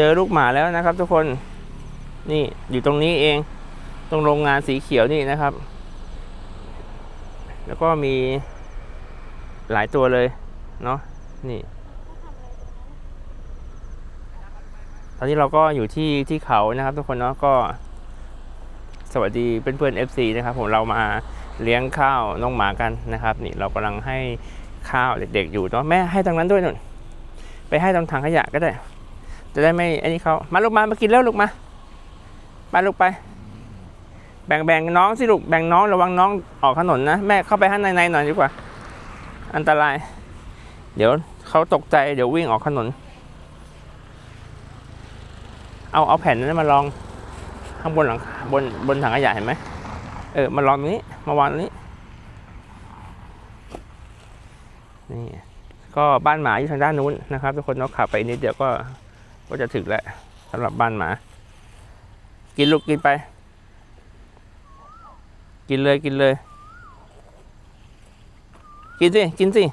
เจอลูกหมาแล้วนะครับ ทุกคนนี่อยู่ตรงนี้เอง ตรงโรงงานสีเขียวนี่นะครับ แล้วก็มีหลายตัวเลยเนาะนี่ ตอนนี้เราก็อยู่ที่ที่เขานะครับ ทุกคนเนาะก็ สวัสดีเพื่อนๆ FC นะครับ ผมเรามาเลี้ยงข้าวน้องหมากันนะครับ นี่เรากำลังให้ข้าวเด็กๆอยู่เนาะแม่ให้ตรงนั้นด้วยนุ่นไปให้ตรงถังขยะก็ได้ จะได้ไม่ไอ้นี่เขามาลูกมามากินแล้วลูกมาไปลูกไป แบ่งแบ่งน้องสิลูกแบ่งน้องระวังน้องออกถนนนะแม่เข้าไปข้างในในหน่อยดีกว่า อันตราย เดี๋ยวเขาตกใจเดี๋ยววิ่งออกถนน เอาเอาแผ่นนั้นมาลองข้างบนหลังบนบนถังขยะเห็นไหมเออมาลองตรงนี้มาวางตรงนี้นี่ก็บ้านหมาอยู่ทางด้านนู้นนะครับทุกคนเนาขับไปนิดเดียวก็ ก็จะถึงแล้วสำหรับบ้านหมา กินลูกกินไป กินเลยกินเลย กินสิ กินสิ